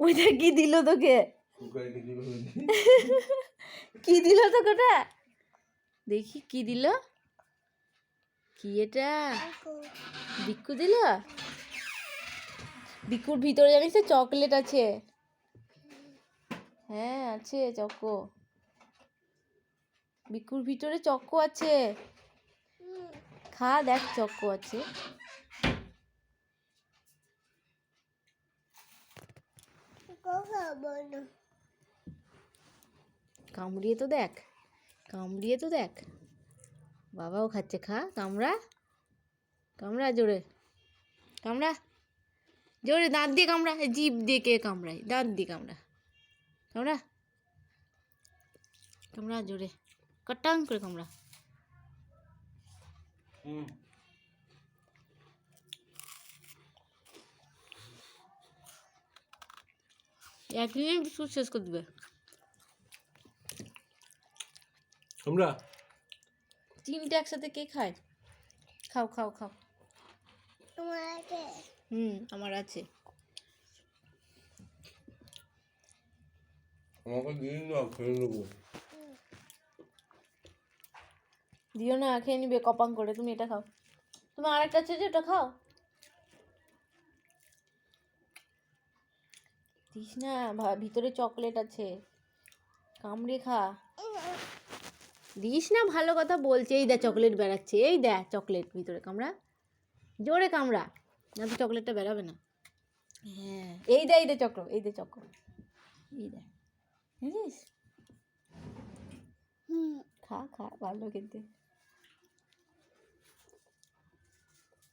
ওইটা কি দিল তোকে? কি দিল তোকে ওটা দেখি কি দিল। কি এটা? বিক্কু দিল? বিক্কুর ভিতরে জানিস তো চকলেট আছে। হ্যাঁ আছে চকো। বিক্কুর ভিতরে চকো আছে। খা দেখ চকো আছে। কামড়িয়ে তো দেখ, কামড়িয়ে তো দেখ। বাবাও খাচ্ছে, খা, কামড়া। কামড়া জোরে কামড়া। জোরে দাঁত দিয়ে কামড়া জিভ দিয়ে কে কামড়ায়? দাঁত দিয়ে কামড়া। কামড়া। কামড়া জোরে কটাং করে কামড়া। হুম। একদিনে বিস্কুট শেষ করে দেবে। আমরা তিনটে একসাথে কে খায়? খাও খাও খাও। হুম আমার আছে। আমাকে দিন না খেয়ে নেব। দিও না খেয়ে নিবে কপাং করে। তুমি এটা খাও। তুমি আরেকটা আছে যে ওটা খাও। দিস না ভিতরে চকলেট আছে। কামড়ে খা। দিস না ভালো কথা বলছে। এই দেখ চকলেট বেড়াচ্ছে। এই দেখ চকলেট ভিতরে কামড়া। জোরে কামড়া। না তো চকলেটটা বেরাবে না। হ্যাঁ এই দে এই দে চক্র এই দে চক্র। এই দে বুঝিস খা খা ভালো খেতে।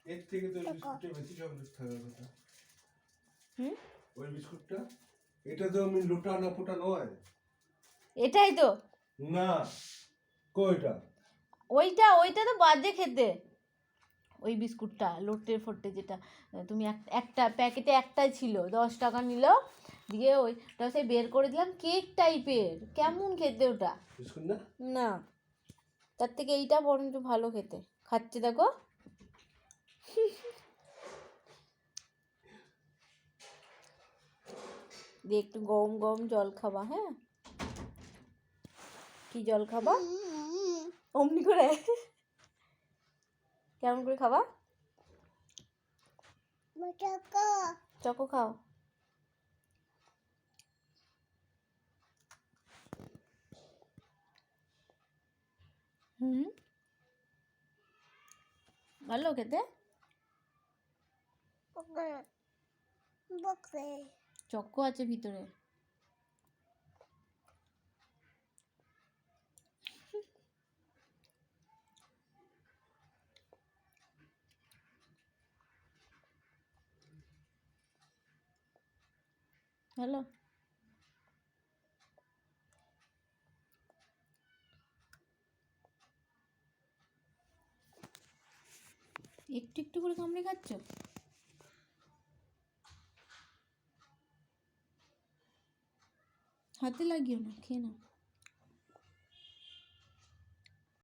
এর থেকে তো বেশি চকলেট থাকার কথা। হুম? ওই বিস্কুটটা? এটা তো আমি লোটা না ফোটা নয় এটাই তো। না কয়টা? ওইটা ওইটা তো বাজে খেতে। ওই বিস্কুটটা লোটে ফোটে যেটা তুমি এক- একটা প্যাকেটে একটাই ছিল দশ টাকা নিল দিয়ে ওইটা সে বের করে দিলাম কেক টাইপের। কেমন খেতে ওটা? না? না। তার থেকে এইটা বরঞ্চ ভালো খেতে। খাচ্ছে দেখো। দিয়ে একটু গরম গরম জল খাবা হ্যাঁ? কি জল খাবা? অমনি করে? কেমন করে খাবা? চকো খাও। হুম? ভালো খেতে? চক্কো আছে ভিতরে। হ্যালো। একটু একটু করে কামড়ে খাচ্ছ? হাতে লাগিও না খেয়ে নাও।